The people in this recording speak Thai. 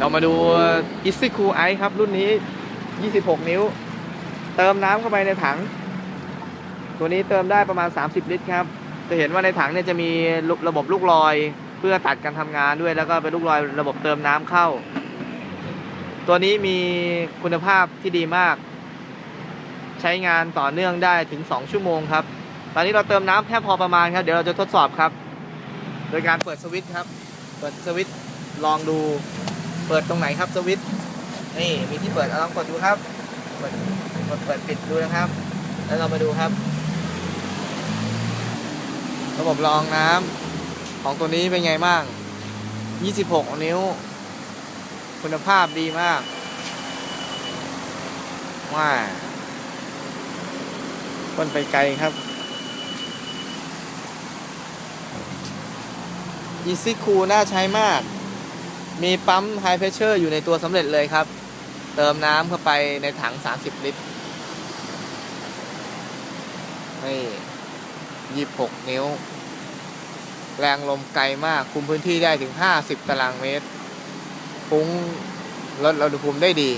เรามาดู Easy Cool Ice ครับ รุ่นนี้ 26 นิ้ว เติมน้ำเข้าไปในถัง ตัวนี้เติมได้ประมาณ 30 ลิตรครับ จะเห็นว่าในถังเนี่ยจะมีระบบลูกลอย เพื่อตัดการทำงานด้วย แล้วก็เป็นลูกลอยระบบเติมน้ำเข้า ตัวนี้มีคุณภาพที่ดีมาก ใช้งานต่อเนื่องได้ถึง 2 ชั่วโมงครับ ตอนนี้เราเติมน้ำแค่พอประมาณครับ เดี๋ยวเราจะทดสอบครับ โดยการเปิดสวิตช์ครับ เปิดสวิตช์ลองดู เปิดตรงไหนครับสวิตช์นี่มีที่เปิดเอาลองกดดูครับเปิดกดเปิดปิดดูนะครับ แล้วเรามาดูครับ ระบบรองน้ำของตัวนี้เป็นไงบ้าง 26 นิ้ว คุณภาพดีมากว้าคนไปไกลครับ Easy Cool น่าใช้มาก มีปั๊มไฮเพรสเชอร์อยู่ในตัวสำเร็จเลยครับ เติมน้ำเข้าไปในถัง 30 ลิตรนี่ 26 นิ้ว แรงลมไกลมาก คุมพื้นที่ได้ถึง 50 ตารางเมตรฟุ้งลดอุณหภูมิได้ดี